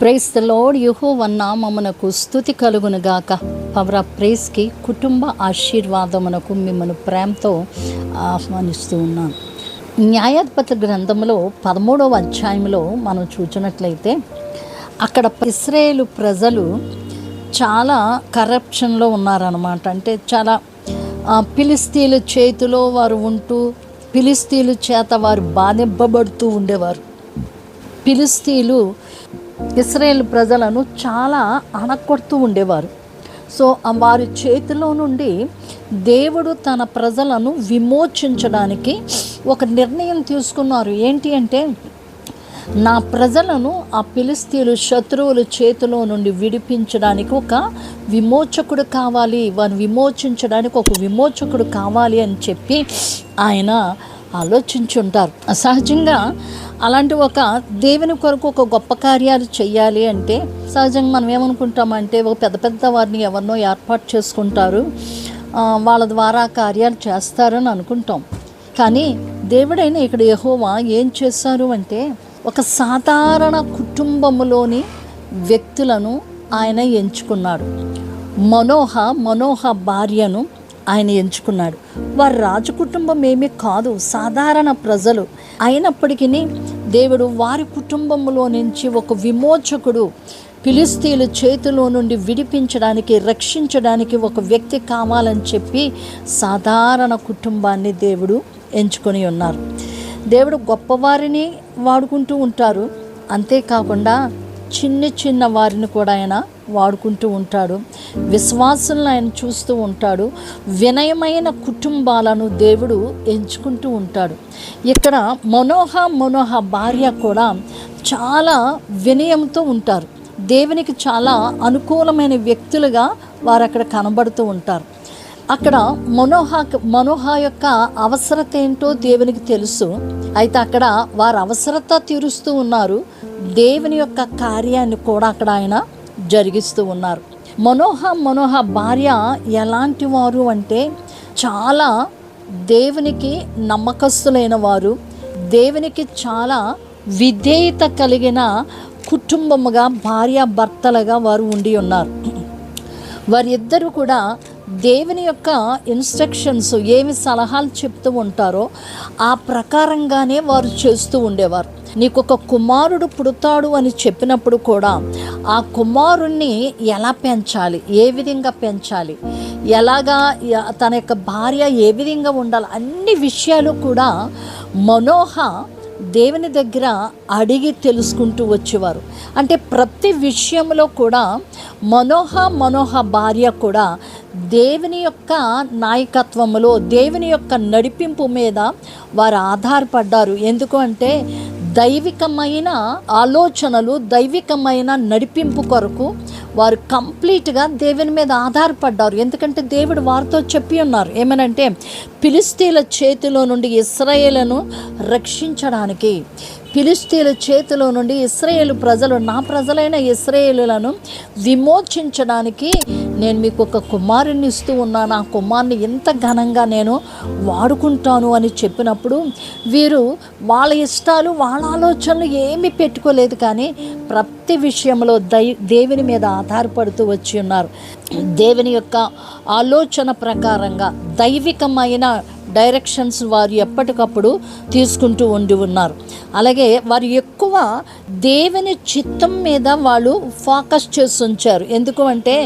Price the lord యుహో నామమునకు స్థుతి కలుగునుగాక పవర్ ఆఫ్ ప్రైస్కి కుటుంబ ఆశీర్వాదమునకు మిమ్మల్ని ప్రేమతో ఆహ్వానిస్తూ ఉన్నాను న్యాయాధిపతి గ్రంథంలో పదమూడవ అధ్యాయంలో మనం చూచినట్లయితే అక్కడ ఇస్రాయేలు ప్రజలు చాలా కరప్షన్లో ఉన్నారనమాట అంటే చాలా పిలిస్తీల చేతిలో వారు ఉంటూ పిలిస్తీలు చేత వారు బాధింపబడుతూ ఉండేవారు. పిలిస్తీలు ఇస్రాయేల్ ప్రజలను చాలా అణకొడుతూ ఉండేవారు. సో వారి చేతిలో నుండి దేవుడు తన ప్రజలను విమోచించడానికి ఒక నిర్ణయం తీసుకున్నారు. ఏంటి అంటే నా ప్రజలను ఆ పిలిస్తీలు శత్రువుల చేతిలో నుండి విడిపించడానికి ఒక విమోచకుడు కావాలి వారిని విమోచించడానికి ఒక విమోచకుడు కావాలి అని చెప్పి ఆయన ఆలోచించుంటారు. సహజంగా అలాంటి ఒక దేవుని కొరకు ఒక గొప్ప కార్యాలు చేయాలి అంటే సహజంగా మనం ఏమనుకుంటామంటే ఒక పెద్ద పెద్ద వారిని ఎవరినో ఏర్పాటు చేసుకుంటారు. వాళ్ళ ద్వారా కార్యాలు చేస్తారని అనుకుంటాం. కానీ దేవుడైన ఇక్కడ యహోవా ఏం చేశారు అంటే ఒక సాధారణ కుటుంబములోని వ్యక్తులను ఆయన ఎంచుకున్నాడు. మనోహ మనోహ భార్యను ఆయన ఎంచుకున్నాడు. వారి రాజు కుటుంబం ఏమీ కాదు సాధారణ ప్రజలు. అయినప్పటికీ దేవుడు వారి కుటుంబంలో నుంచి ఒక విమోచకుడు ఫిలిస్తీన్ల చేతిలో నుండి విడిపించడానికి రక్షించడానికి ఒక వ్యక్తి కావాలని చెప్పి సాధారణ కుటుంబాన్ని దేవుడు ఎంచుకొని ఉన్నారు. దేవుడు గొప్పవారిని వాడుకుంటూ ఉంటారు. అంతేకాకుండా చిన్న చిన్న వారిని కూడా ఆయన వాడుకుంటూ ఉంటాడు. విశ్వాసులను ఆయన చూస్తూ ఉంటాడు. వినయమైన కుటుంబాలను దేవుడు ఎంచుకుంటూ ఉంటాడు. ఇక్కడ మనోహ మనోహ భార్య కూడా చాలా వినయంతో ఉంటారు. దేవునికి చాలా అనుకూలమైన వ్యక్తులుగా వారు అక్కడ కనబడుతూ ఉంటారు. అక్కడ మనోహ మనోహ యొక్క అవసరత ఏంటో దేవునికి తెలుసు. అయితే అక్కడ వారి అవసరత తీరుస్తూ ఉన్నారు. దేవుని యొక్క కార్యాన్ని కూడా అక్కడ ఆయన జరిగిస్తూ ఉన్నారు. మనోహ మనోహ భార్య ఎలాంటి వారు అంటే చాలా దేవునికి నమ్మకస్తులైన వారు. దేవునికి చాలా విధేయత కలిగిన కుటుంబముగా భార్య భర్తలుగా వారు ఉండి ఉన్నారు. వారిద్దరూ కూడా దేవుని యొక్క ఇన్స్ట్రక్షన్స్ ఏమి సలహాలు చెప్తూ ఉంటారో ఆ ప్రకారంగానే వారు చేస్తూ ఉండేవారు. నీకు ఒక కుమారుడు పుడతాడు అని చెప్పినప్పుడు కూడా ఆ కుమారుణ్ణి ఎలా పెంచాలి? ఏ విధంగా పెంచాలి? ఎలాగా తన యొక్క భార్య ఏ విధంగా ఉండాలి? అన్ని విషయాలు కూడా మనోహ దేవుని దగ్గర అడిగి తెలుసుకుంటూ వచ్చేవారు. అంటే ప్రతి విషయంలో కూడా మనోహ మనోహ భార్య కూడా దేవుని యొక్క నాయకత్వంలో దేవుని యొక్క నడిపింపు మీద వారు ఆధారపడ్డారు. ఎందుకు అంటే దైవికమైన ఆలోచనలు దైవికమైన నడిపింపు కొరకు వారు కంప్లీట్గా దేవుని మీద ఆధారపడ్డారు. ఎందుకంటే దేవుడు వారితో చెప్పి ఉన్నారు. ఏమనంటే పిలిస్తీల చేతిలో నుండి ఇస్రాయేలను రక్షించడానికి ఫిలిస్తీన్ల చేతిలో నుండి ఇస్రాయేల్ ప్రజలు నా ప్రజలైన ఇస్రాయేలులను విమోచించడానికి నేను మీకు ఒక కుమారుని ఇస్తూ ఉన్నాను. ఆ కుమారుని ఎంత ఘనంగా నేను వాడుకుంటాను అని చెప్పినప్పుడు వీరు వాళ్ళ ఇష్టాలు వాళ్ళ ఆలోచనలు ఏమి పెట్టుకోలేదు కానీ ప్రతి విషయంలో దై దేవుని మీద ఆధారపడుతూ వచ్చి ఉన్నారు. దేవుని యొక్క ఆలోచన ప్రకారంగా దైవికమైన డైరెక్షన్స్ వారు ఎప్పటికప్పుడు తీసుకుంటూ ఉండి ఉన్నారు. అలాగే వారు ఎక్కువ దేవుని చిత్తం మీద వాళ్ళు ఫోకస్ చేసి ఉంచారు. ఎందుకు అంటే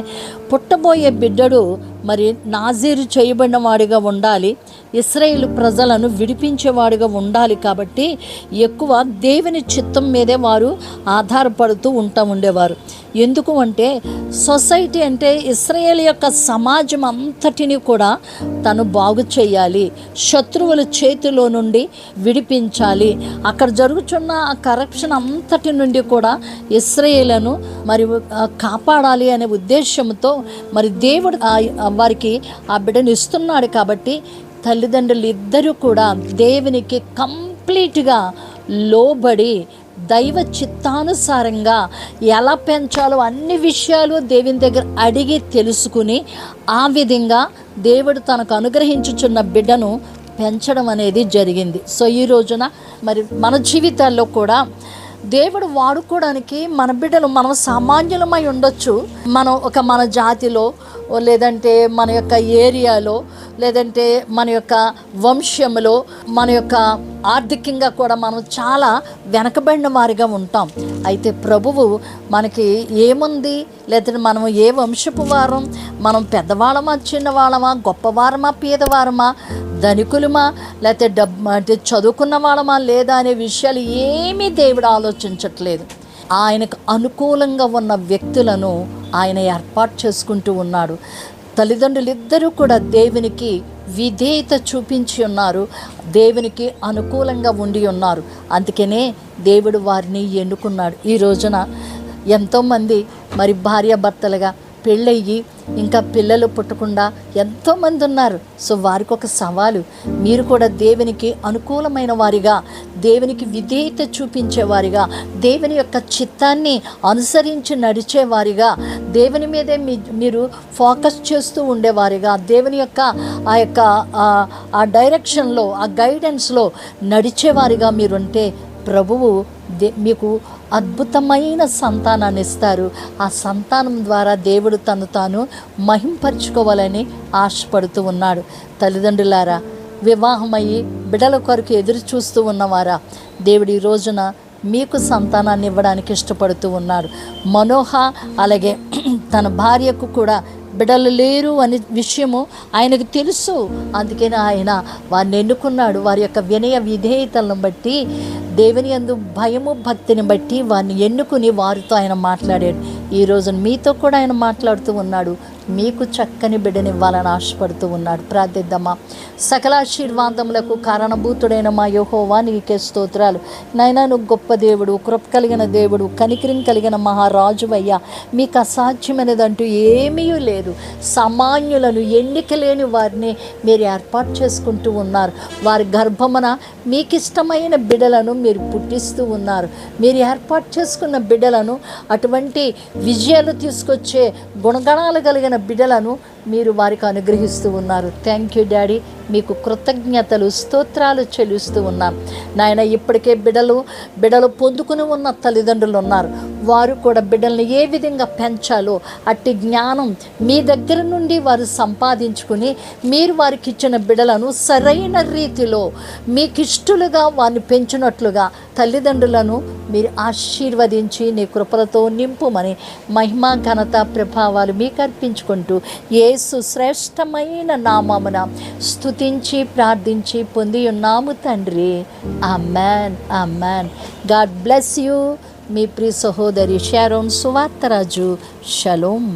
పుట్టబోయే బిడ్డడు మరి నాజీరు చేయబడిన వాడిగా ఉండాలి. ఇస్రాయేల్ ప్రజలను విడిపించేవాడిగా ఉండాలి కాబట్టి ఎక్కువ దేవుని చిత్తం మీదే వారు ఆధారపడుతూ ఉంటా ఉండేవారు. ఎందుకు అంటే సొసైటీ అంటే ఇస్రాయేల్ యొక్క సమాజం అంతటిని కూడా తను బాగు చేయాలి. శత్రువుల చేతిలో నుండి విడిపించాలి. అక్కడ జరుగుతున్న ఆ కరప్షన్ అంతటి నుండి కూడా ఇస్రాయేలను మరి కాపాడాలి అనే ఉద్దేశంతో మరి దేవుడు ఆ వారికి ఆ బిడ్డను ఇస్తున్నాడు కాబట్టి తల్లిదండ్రులు ఇద్దరూ కూడా దేవునికి కంప్లీట్గా లోబడి దైవ చిత్తానుసారంగా ఎలా పెంచాలో అన్ని విషయాలు దేవుని దగ్గర అడిగి తెలుసుకుని ఆ విధంగా దేవుడు తనకు అనుగ్రహించుచున్న బిడ్డను పెంచడం అనేది జరిగింది. సో ఈ రోజున మరి మన జీవితాల్లో కూడా దేవుడు వాడుకోవడానికి మన బిడ్డలు మనం సామాన్యులమై ఉండొచ్చు. మనం ఒక మన జాతిలో లేదంటే మన యొక్క ఏరియాలో లేదంటే మన యొక్క వంశంలో మన యొక్క ఆర్థికంగా కూడా మనం చాలా వెనకబడిన వారిగా ఉంటాం. అయితే ప్రభువు మనకి ఏముంది? లేదంటే మనం ఏ వంశపు వారం? మనం పెద్దవాళ్ళమా చిన్నవాళ్ళమా గొప్పవారమా పేదవారమా ధనికులమా లేకపోతే డబ్బు అంటే చదువుకున్న వాళ్ళమా లేదా అనే విషయాలు ఏమీ దేవుడు ఆలోచించట్లేదు. ఆయనకు అనుకూలంగా ఉన్న వ్యక్తులను ఆయన ఏర్పాటు చేసుకుంటూ ఉన్నాడు. తల్లిదండ్రులు ఇద్దరూ కూడా దేవునికి విధేయత చూపించి ఉన్నారు. దేవునికి అనుకూలంగా ఉండి ఉన్నారు. అందుకనే దేవుడు వారిని ఎన్నుకున్నాడు. ఈ రోజున ఎంతోమంది మరి భార్యాభర్తలుగా పెళ్ళయ్యి ఇంకా పిల్లలు పుట్టకుండా ఎంతోమంది ఉన్నారు. సో వారికి ఒక సవాలు. మీరు కూడా దేవునికి అనుకూలమైన వారిగా దేవునికి విధేయత చూపించేవారిగా దేవుని యొక్క చిత్తాన్ని అనుసరించి నడిచేవారిగా దేవుని మీదే మీ మీరు ఫోకస్ చేస్తూ ఉండేవారిగా దేవుని యొక్క ఆ యొక్క ఆ- డైరెక్షన్లో ఆ గైడెన్స్లో నడిచేవారిగా మీరుంటే ప్రభువు దే మీకు అద్భుతమైన సంతానాన్ని ఇస్తారు. ఆ సంతానం ద్వారా దేవుడు తను తాను మహింపరుచుకోవాలని ఆశపడుతూ ఉన్నాడు. తల్లిదండ్రులారా వివాహమయ్యి బిడల కొరకు ఎదురు చూస్తూ ఉన్నవారా దేవుడి ఈ రోజున మీకు సంతానాన్ని ఇవ్వడానికి ఇష్టపడుతూ ఉన్నాడు. మనోహ అలాగే తన భార్యకు కూడా బిడలు లేరు అనే విషయము ఆయనకు తెలుసు. అందుకని ఆయన వారిని ఎన్నుకున్నాడు. వారి యొక్క వినయ విధేయతలను బట్టి దేవుని యందు భయము భక్తిని బట్టి వారిని ఎన్నుకుని వారితో ఆయన మాట్లాడాడు. ఈ మీతో కూడా ఆయన మాట్లాడుతూ ఉన్నాడు. మీకు చక్కని బిడ్డనివ్వాలని ఆశపడుతూ ఉన్నాడు. ప్రార్థిద్దామా. సకల ఆశీర్వాదములకు కారణభూతుడైన మా యోహోవా నీకే స్తోత్రాలు. నాయనా నువ్వు గొప్ప దేవుడు కృప కలిగిన దేవుడు కనికిరిం కలిగిన మహారాజువయ్యా మీకు అసాధ్యమైనదంటూ ఏమీ లేదు. సామాన్యులను ఎన్నిక లేని వారిని మీరు ఏర్పాటు చేసుకుంటూ ఉన్నారు. వారి గర్భమున మీకు ఇష్టమైన బిడ్డలను మీరు పుట్టిస్తూ ఉన్నారు. మీరు ఏర్పాటు చేసుకున్న బిడ్డలను అటువంటి విజయాలు తీసుకొచ్చే గుణగణాలు కలిగిన బిడ్డలను మీరు వారికి అనుగ్రహిస్తూ ఉన్నారు. థ్యాంక్ యూ డాడీ మీకు కృతజ్ఞతలు స్తోత్రాలు చెల్లిస్తూ ఉన్నాం. నాయన ఇప్పటికే బిడలు బిడలు పొందుకుని ఉన్న తల్లిదండ్రులు ఉన్నారు. వారు కూడా బిడ్డల్ని ఏ విధంగా పెంచాలో అట్టి జ్ఞానం మీ దగ్గర నుండి వారు సంపాదించుకుని మీరు వారికి ఇచ్చిన బిడలను సరైన రీతిలో మీకు ఇష్టలుగా వారిని పెంచినట్లుగా తల్లిదండ్రులను మీరు ఆశీర్వదించి నీ కృపలతో నింపుమని మహిమా ఘనత ప్రభావాలు మీకు అర్పించుకుంటూ యేసు శ్రేష్టమైన నామమున స్థుతించి ప్రార్థించి పొంది ఉన్నాము తండ్రి. ఆ మ్యాన్ ఆ మ్యాన్ గాడ్ బ్లెస్ యూ మీ ప్రియ సహోదరి షారోన్ సువార్తరాజు షలోమ్